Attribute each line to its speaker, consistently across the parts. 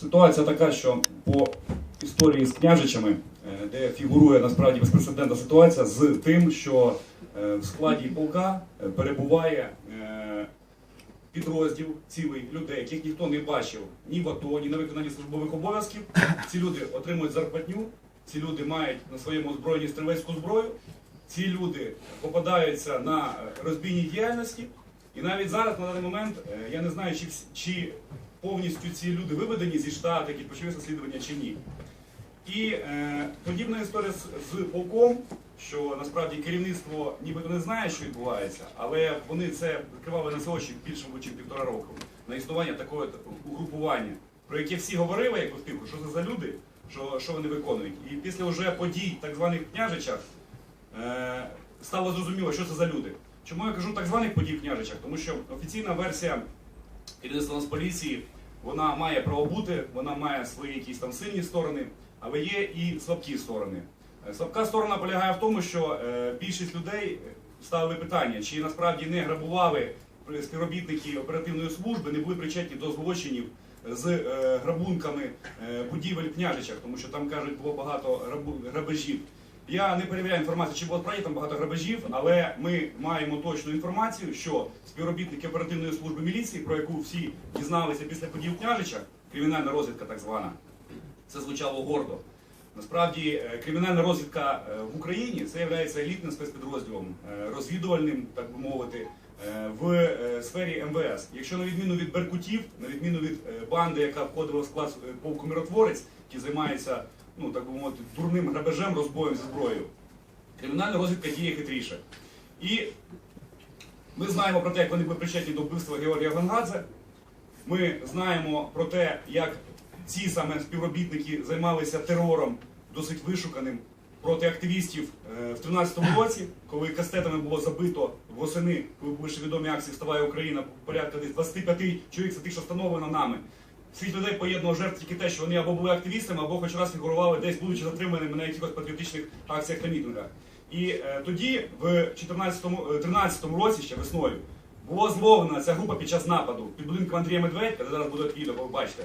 Speaker 1: Ситуація така, що по історії з княжичами, е, де фігурує насправді безпрецедентна ситуація з тим, що е, в складі полка е, перебуває підрозділ цілий людей, яких ніхто не бачив ні в АТО, ні на виконанні службових обов'язків. Ці люди отримують зарплатню, ці люди мають на своєму озброєнні стрілецьку зброю, ці люди попадаються на розбійній діяльності. І навіть зараз, на даний момент, я не знаю, чи, чи повністю ці люди виведені зі штату, які почали розслідування чи ні. І е, подібна історія з, з полком, що насправді керівництво нібито не знає, що відбувається, але вони це відкривали на очі більше ніж півтора року на існування такого угрупування, про яке всі говорили, як втиху, що це за люди, що, що вони виконують. І після вже подій так званих княжичах е, стало зрозуміло, що це за люди. Чому я кажу так званих подій княжичах? Тому що офіційна версія керівництва Нацполіції, вона має право бути, вона має свої якісь там сильні сторони, але є і слабкі сторони. Е, Слабка сторона полягає в тому, що е, більшість людей ставили питання, чи насправді не грабували співробітники оперативної служби, не були причетні до злочинів з е, грабунками е, будівель княжичах, тому що там кажуть було багато грабежів. Я не перевіряю інформацію, чи було там багато грабежів, але ми маємо точну інформацію, що співробітники оперативної служби міліції, про яку всі дізналися після подій в княжичах, кримінальна розвідка так звана, це звучало гордо. Насправді, е, кримінальна розвідка е, в Україні це є елітним спецпідрозділом, е, розвідувальним, так би мовити, в сфері МВС. Якщо на відміну від Беркутів, на відміну від банди, яка входила в склад полку миротворець, який займається, ну так би мовити, дурним грабежем, розбоєм зі зброєю, кримінальна розвідка діє хитріше. І ми знаємо про те, як вони були причетні до вбивства Георгія Гангадзе. Ми знаємо про те, як ці саме співробітники займалися терором досить вишуканим проти активістів е, в 2013 році, коли кастетами було забито восени, коли були ще відомі акції Вставає Україна, порядка десь 25 чоловік, це тих, що встановлено нами. Всіх людей поєднував жертв тільки те, що вони або були активістами, або хоч раз фігурували десь, будучи затриманими на якихось патріотичних акціях та мітингах. І е, тоді, в 2013 році, ще весною, була зловлена ця група під час нападу під будинком Андрія Медведька, де зараз буде відео, ви бачите.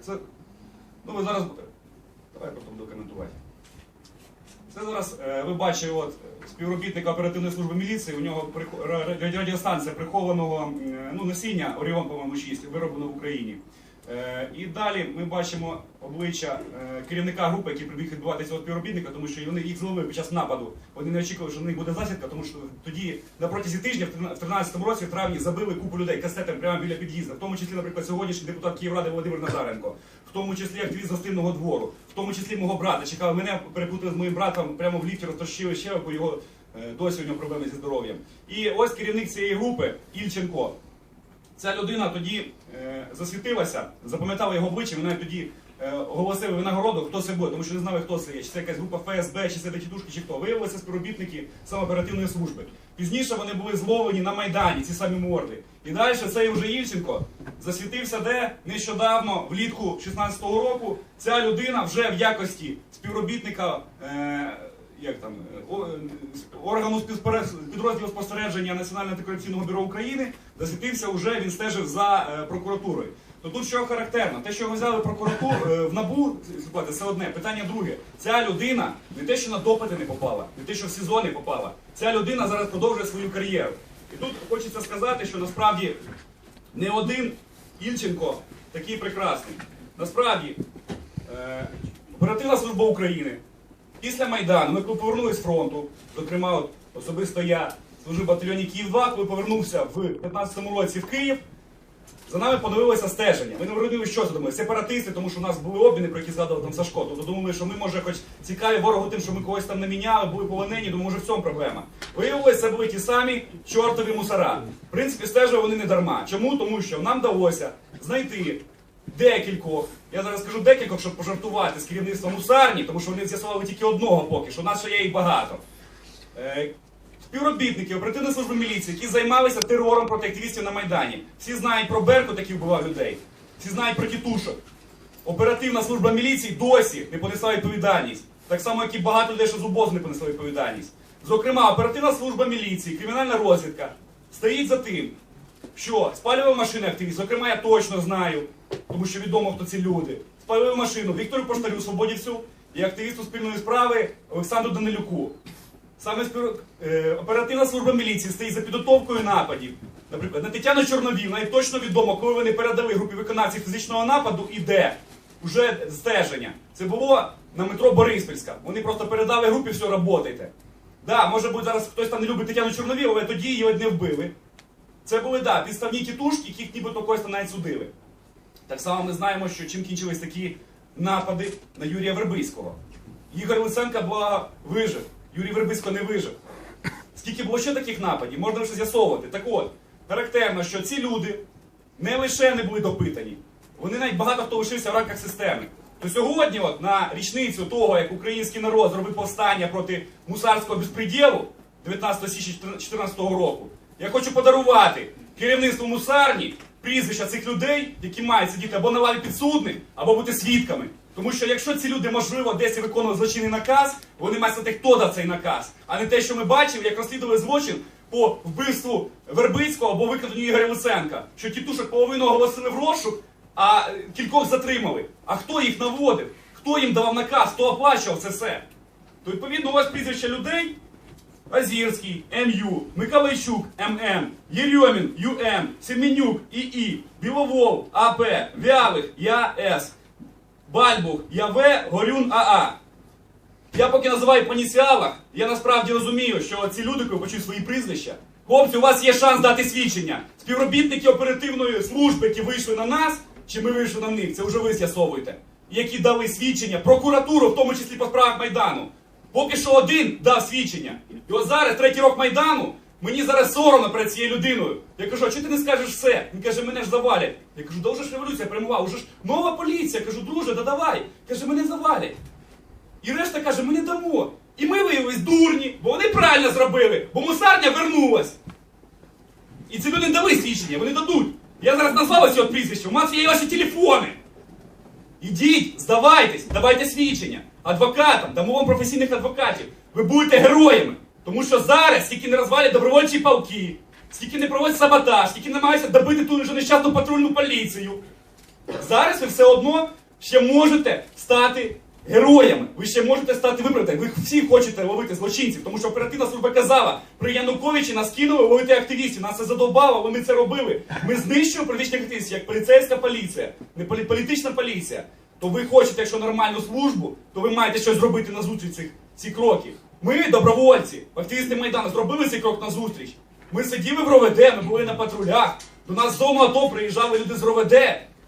Speaker 1: Це, ну ви зараз, давай потім буду коментувати. Це зараз е, ви бачите от, співробітника оперативної служби міліції, у нього радіостанція прихованого е, ну, носіння Оріон, по-моєму, 6, вироблено в Україні. Е, І далі ми бачимо обличчя е, керівника групи, який прибіг відбувати цього співробітника, тому що вони їх зловили під час нападу. Вони не очікували, що в них буде засідка, тому що тоді на протязі тижня, в 2013 році, в травні, забили купу людей кастетами прямо біля під'їзду. В тому числі, наприклад, сьогоднішній депутат Київради Володимир Назаренко, в тому числі активіст гостинного двору, в тому числі мого брата. Чекав мене перепутали з моїм братом, прямо в ліфті розтрощили ще, бо його е, досі у нього проблеми зі здоров'ям. І ось керівник цієї групи Ільченко. Ця людина тоді е, засвітилася, запам'ятала його обличчя, вона тоді е, оголосила винагороду, хто це буде, тому що не знали, хто це є. Чи це якась група ФСБ, чи це тітушки, чи хто. Виявилися співробітники саме оперативної служби. Пізніше вони були зловлені на Майдані, ці самі морди. І далі цей вже Ільченко засвітився де нещодавно, влітку 16-го року, ця людина вже в якості співробітника. Е, як там е, е, органу підрозділу спостереження Національного антикорупційного бюро України засвітився уже, він стежив за е, прокуратурою. То тут що характерно, те, що його взяли прокуратуру в НАБУ, це одне. Питання друге. Ця людина не те, що на допити не попала, не те, що в СІЗО не попала. Ця людина зараз продовжує свою кар'єру. І тут хочеться сказати, що насправді не один Ільченко такий прекрасний. Насправді, оперативна служба України Після Майдану ми коли повернулись з фронту, зокрема, от, особисто я служив в батальйоні Київ-2, коли повернувся в 15-му році в Київ, за нами подивилося стеження. Ми не вродили, що це думали, сепаратисти, тому що у нас були обміни, про які згадував там Сашко. Тобто думали, що ми, може, хоч цікаві ворогу тим, що ми когось там наміняли, були полонені, думаю, може в цьому проблема. Виявилося, це були ті самі чортові мусора. В принципі, стежили вони не дарма. Чому? Тому що нам вдалося знайти декількох. Я зараз скажу декількох, щоб пожартувати з керівництвом мусарні, тому що вони з'ясували тільки одного поки що. У нас ще є їх багато. Е, Співробітники оперативної служби міліції, які займалися терором проти активістів на Майдані. Всі знають про Беркут, який вбивав людей. Всі знають про тітушок. Оперативна служба міліції досі не понесла відповідальність. так само, як і багато людей, що з обозу не понесли відповідальність. Зокрема, оперативна служба міліції, кримінальна розвідка стоїть за тим, що спалював машини активіст, зокрема, я точно знаю, тому що відомо, хто ці люди. Спалював машину Віктору Поштарю, свободівцю і активісту спільної справи Олександру Данилюку. Саме е, оперативна служба міліції стоїть за підготовкою нападів. Наприклад, на Тетяну Чорновіл, навіть точно відомо, коли вони передали групі виконавців фізичного нападу, і де вже стеження. Це було на метро Бориспільська. Вони просто передали групі, все, работайте. Да, може бути зараз хтось там не любить Тетяну Чорновіл, але тоді її не вбили. Це були да, підставні тітушки, яких нібито когось навіть судили. Так само ми знаємо, що чим кінчились такі напади на Юрія Вербицького. Ігор Луценко була вижив, Юрій Вербицько не вижив. Скільки було ще таких нападів, можна вже з'ясовувати. Так от, характерно, що ці люди не лише не були допитані, вони навіть багато хто лишився в рамках системи. То сьогодні, от, на річницю того, як український народ зробив повстання проти мусарського безпреділу 19 січня 2014 року, я хочу подарувати керівництву мусарні прізвища цих людей, які мають сидіти або на лаві підсудних, або бути свідками. Тому що якщо ці люди, можливо, десь виконували злочинний наказ, вони мають знати, хто дав цей наказ, а не те, що ми бачили, як розслідували злочин по вбивству Вербицького або викраденню Ігоря Луценка. Що тітушок половину оголосили в розшук, а кількох затримали. А хто їх наводив? Хто їм давав наказ, хто оплачував це все? То відповідно у вас прізвища людей Азірський, МЮ, Миколайчук, ММ, Єрьомін, ЮМ, Семенюк, ІІ, Біловол, АП, Вялих, ЯС, Бальбух, ЯВ, Горюн АА. Я поки називаю по ініціалах, я насправді розумію, що ці люди, коли почують свої прізвища, хлопці, у вас є шанс дати свідчення. Співробітники оперативної служби, які вийшли на нас, чи ми вийшли на них, це вже ви з'ясовуєте. Які дали свідчення, прокуратуру, в тому числі по справах Майдану. Поки що один дав свідчення. І от зараз, третій рок Майдану, мені зараз соромно перед цією людиною. Я кажу, а чого ти не скажеш все? Він каже, мене ж завалять. Я кажу, да вже ж революція прямувала, уже ж нова поліція. Кажу, друже, да давай. Каже, мене завалять. І решта каже, ми дамо. І ми виявились дурні, бо вони правильно зробили, бо мусарня вернулась. І ці люди не дали свідчення, вони дадуть. Я зараз назвав ось його прізвище, у нас є ваші телефони. Ідіть, здавайтесь, давайте свідчення. Адвокатам, дамо вам професійних адвокатів. Ви будете героями. Тому що зараз, скільки не розвалять добровольчі полки, скільки не проводять саботаж, скільки намагаються добити ту вже нещасну патрульну поліцію. Зараз ви все одно ще можете стати героями. Ви ще можете стати виправданими. Ви всі хочете ловити злочинців, тому що оперативна служба казала, при Януковичі нас кинули ловити активістів. Нас це задовбало, ми це робили. Ми знищуємо політичних активістів, як поліцейська поліція, не полі- політична поліція. То ви хочете, якщо нормальну службу, то ви маєте щось зробити на зустріч цих ці кроки. Ми, добровольці, активісти Майдану, зробили цей крок на зустріч. Ми сиділи в РОВД, ми були на патрулях. До нас з зону АТО приїжджали люди з РОВД.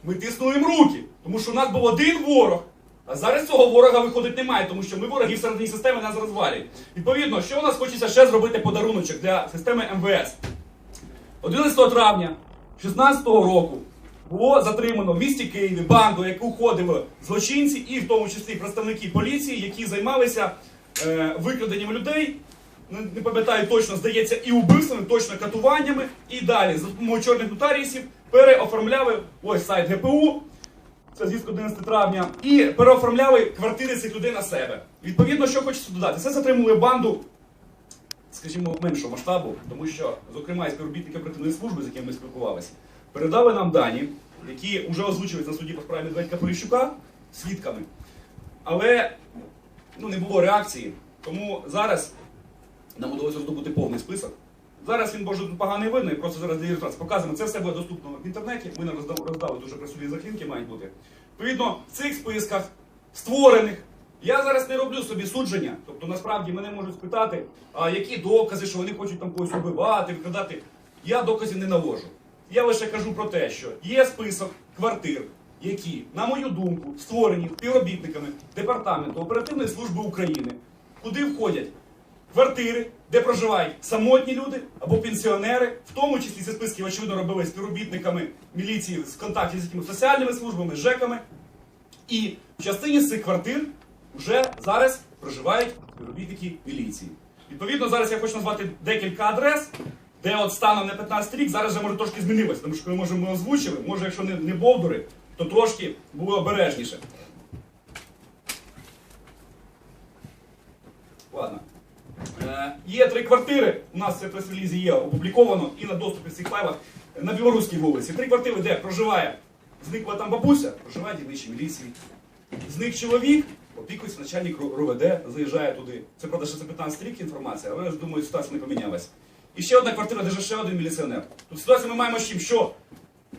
Speaker 1: Ми тиснули їм руки, тому що у нас був один ворог. А зараз цього ворога виходить немає, тому що ми вороги всередині системи нас розвалюють. Відповідно, що у нас хочеться ще зробити подаруночок для системи МВС. 11 травня 2016 року було затримано в місті Києві банду, яку входили злочинці, і в тому числі представники поліції, які займалися е, викраденням людей. Не, пам'ятаю точно, здається, і убивствами, точно катуваннями. І далі за допомогою чорних нотаріїсів переоформляли ось сайт ГПУ. Це звістка 11 травня, і переоформляли квартири цих людей на себе. Відповідно, що хочеться додати, це затримали банду скажімо, меншого масштабу, тому що, зокрема, і співробітники оперативної служби, з якими ми спілкувалися, передали нам дані, які вже озвучились на суді по справі Медведька Поліщука свідками. Але ну, не було реакції. Тому зараз нам удалося здобути повний список. Зараз він може погано видно, і просто зараз для показуємо. Це все буде доступно в інтернеті. Ми нам роздав- роздали дуже красиві заклінки мають бути. Відповідно, в цих списках створених. Я зараз не роблю собі судження. Тобто, насправді мене можуть спитати, а які докази, що вони хочуть там когось убивати, викрадати. Я доказів не навожу. Я лише кажу про те, що є список квартир, які, на мою думку, створені співробітниками Департаменту оперативної служби України, куди входять квартири, де проживають самотні люди або пенсіонери, в тому числі ці списки, очевидно, робили співробітниками міліції з контактів з якимись соціальними службами, ЖЕКами. І в частині з цих квартир вже зараз проживають співробітники міліції. Відповідно, зараз я хочу назвати декілька адрес, де от станом на 15 рік зараз вже може трошки змінилося, тому що коли може ми озвучили, може, якщо не, не бовдури, то трошки було обережніше. Е, Є три квартири. У нас це прес-релізі є опубліковано і на доступі цих файлах на Білоруській вулиці. Три квартири, де проживає зникла там бабуся, проживає дільничі міліції. Зник чоловік, опікується начальник Ро- РОВД, заїжджає туди. Це правда, що це 15 рік інформація, але я ж думаю, ситуація не помінялась. І ще одна квартира, де ще один міліціонер. Тут ситуацію ми маємо з чим, що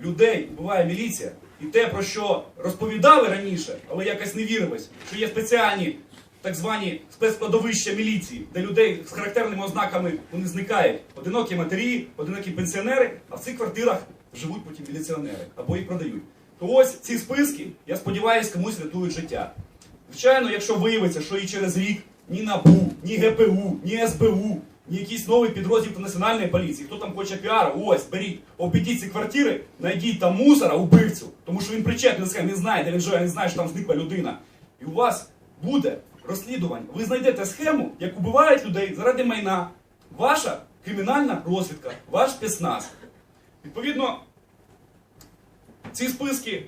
Speaker 1: людей буває міліція, і те, про що розповідали раніше, але якось не вірилось, що є спеціальні так звані спецскладовища міліції, де людей з характерними ознаками вони зникають. Одинокі матері, одинокі пенсіонери, а в цих квартирах живуть потім міліціонери або їх продають. То ось ці списки, я сподіваюся, комусь рятують життя. Звичайно, якщо виявиться, що і через рік ні НАБУ, ні ГПУ, ні СБУ, ні якийсь новий підрозділ національної поліції, хто там хоче піару, ось, беріть, обійдіть ці квартири, знайдіть там мусора, убивцю, тому що він причетний, він знає, де він живе, він знає, що там зникла людина. І у вас буде розслідування. Ви знайдете схему, як убивають людей заради майна. Ваша кримінальна розвідка, ваш спецназ. Відповідно, ці списки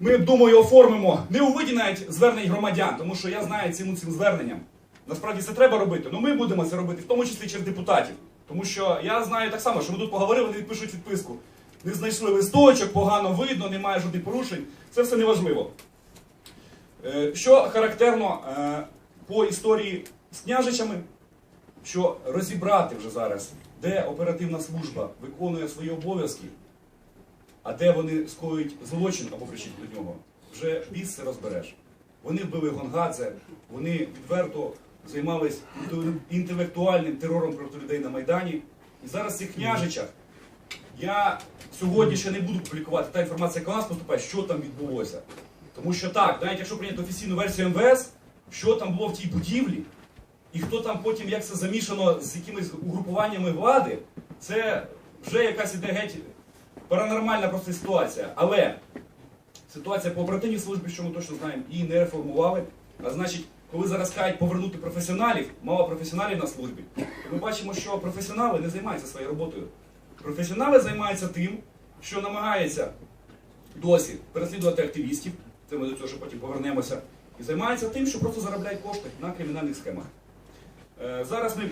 Speaker 1: ми, думаю, оформимо не у виді навіть звернень громадян, тому що я знаю ціну цим зверненням. Насправді це треба робити, але ми будемо це робити, в тому числі через депутатів. Тому що я знаю так само, що ми тут поговорили, вони відпишуть відписку. Не знайшли листочок, погано видно, немає жодних порушень. Це все неважливо. Е, Що характерно е, по історії з княжичами, що розібрати вже зараз, де оперативна служба виконує свої обов'язки, а де вони скоюють злочин або кричать до нього, вже місце розбереш. Вони вбили Гонгадзе, вони відверто займались інтелектуальним терором проти людей на Майдані. І зараз в цих княжичах я сьогодні ще не буду публікувати та інформація, яка у нас поступає, що там відбулося. Тому що так, навіть якщо прийняти офіційну версію МВС, що там було в тій будівлі, і хто там потім як це замішано з якимись угрупуваннями влади, це вже якась іде геть паранормальна просто ситуація. Але ситуація по оперативній службі, що ми точно знаємо, її не реформували. А значить, коли зараз кажуть повернути професіоналів, мало професіоналів на службі, то ми бачимо, що професіонали не займаються своєю роботою. Професіонали займаються тим, що намагаються досі переслідувати активістів, це ми до цього ще потім повернемося, і займаються тим, що просто заробляють кошти на кримінальних схемах. Е, Зараз ми